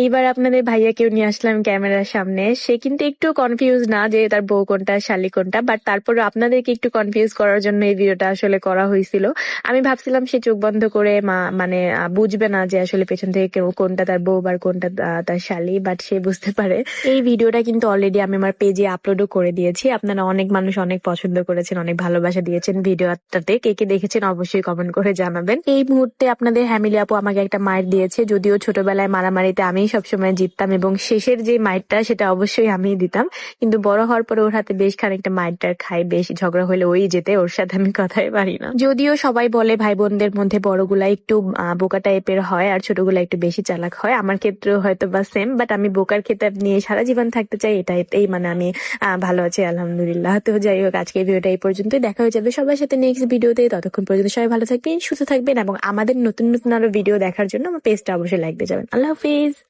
এইবার আপনাদের ভাইয়াকেও নিয়ে আসলাম ক্যামেরার সামনে। সে কিন্তু একটু কনফিউজ না যে তার বউ কোনটা, শালি কোনটা বাট তারপরে আপনাদেরকে একটু কনফিউজ করার জন্য এই ভিডিওটা আসলে করা হয়েছিল। আমি ভাবছিলাম সে চোখ বন্ধ করে মা মানে বুঝবে না যে আসলে পেছন থেকে কেউ কোনটা তার বউ আর কোনটা তার শালি বাট সে বুঝতে পারে। এই ভিডিওটা কিন্তু অলরেডি আমি আমার পেজে আপলোডও করে দিয়েছি। আপনারা অনেক মানুষ অনেক পছন্দ করেছেন, অনেক ভালোবাসা দিয়েছেন ভিডিওটাতে কে কে দেখেছেন অবশ্যই কমেন্ট করে জানাবেন। এই মুহূর্তে আপনাদের হ্যামিলি আপু আমাকে একটা মাইট দিয়েছে, যদিও ছোটবেলায় মারামারিতে আমি সবসময় জিততাম এবং শেষের যে মাইটটা সেটা অবশ্যই আমি দিতাম। কিন্তু বড় হওয়ার পরে ওর হাতে বেশ খানিকটা মাইটটার খাই বেশ ঝগড়া হলে ওই যেতে ওর সাথে আমি কথাই পারি না। যদিও সবাই বলে ভাই বোনদের মধ্যে বড়গুলা একটু বোকা টাইপের হয় আর ছোটগুলা একটু বেশি চালাক হয়। আমার ক্ষেত্রেও হয়তো বা সেম বাট আমি বোকার খেতাব নিয়ে সারা জীবন থাকতে চাই এটাই মানে আমি ভালো আছি, আলহামদুলিল্লাহ। তো যাই হোক, আজকে ভিডিওটা এই পর্যন্তই। দেখা হয়ে যাবে সবার সাথে নেক্সট ভিডিওতে। ততক্ষণ পর্যন্ত সবাই ভালো থাকবেন, সুস্থ থাকবেন এবং আমাদের নতুন নতুন আরও ভিডিও দেখার জন্য আমার পেজটা অবশ্যই লাইক দিয়ে যাবেন। আল্লাহ হাফিজ।